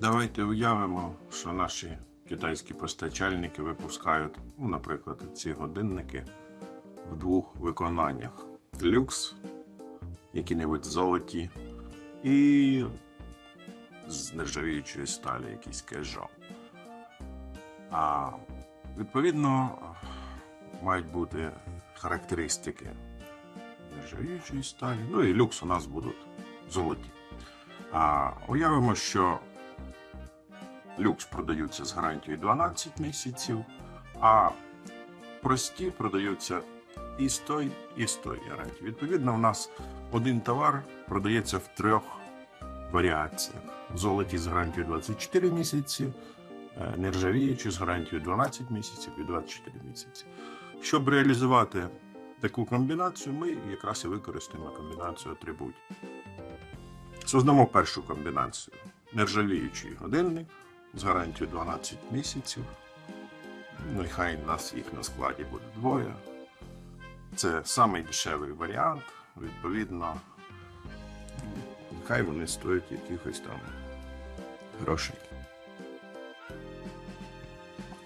Давайте уявимо, що наші китайські постачальники випускають, ну, наприклад, ці годинники в двох виконаннях: люкс, які-небудь золоті, і з нержавіючої сталі якийсь кежо. А відповідно мають бути характеристики нержавіючої сталі. Ну і люкс у нас будуть золоті. А уявимо, що люкс продаються з гарантією 12 місяців, а прості продаються і з той, і з той гарантією. Відповідно, у нас один товар продається в трьох варіаціях: в золоті з гарантією 24 місяці, е, нержавіючі з гарантією 12 місяців і 24 місяці. Щоб реалізувати таку комбінацію, ми якраз і використаємо комбінацію атрибутів. Создамо першу комбінацію. Нержавіючий годинник з гарантією 12 місяців. Нехай у нас їх на складі буде двоє. Це самий дешевий варіант. Відповідно, нехай вони стоять якихось там грошей.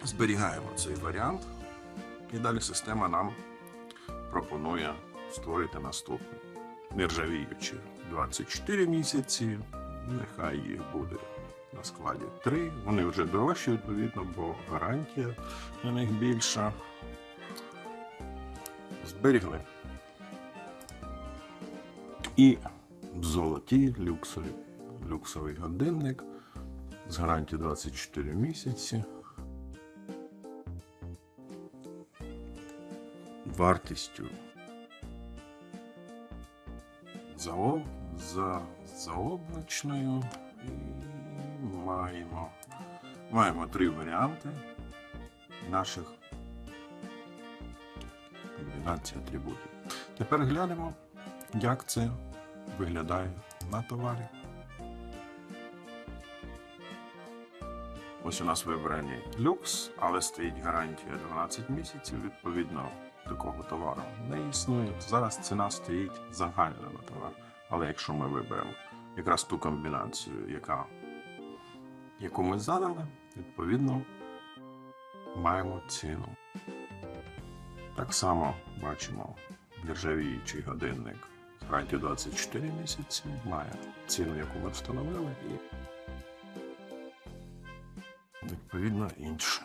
Зберігаємо цей варіант, і далі система нам пропонує створити наступний. Нержавіючі 24 місяці, нехай їх буде на складі 3. Вони вже дорожчі, відповідно, бо гарантія на них більша. Зберігли. І золоті люксові, люксовий годинник з гарантією 24 місяці. Вартістю заоб, за заоблачною і маємо, маємо три варіанти наших комбінацій атрибутів. Тепер глянемо, як це виглядає на товарі. Ось у нас вибраний люкс, але стоїть гарантія 12 місяців. Відповідно, такого товару не існує. Зараз ціна стоїть загальна на товар. Але якщо ми виберемо якраз ту комбінацію, яка, яку ми задали, відповідно маємо ціну. Так само бачимо нержавіючий годинник з гарантією 24 місяці, має ціну, яку ми встановили, і відповідно іншу.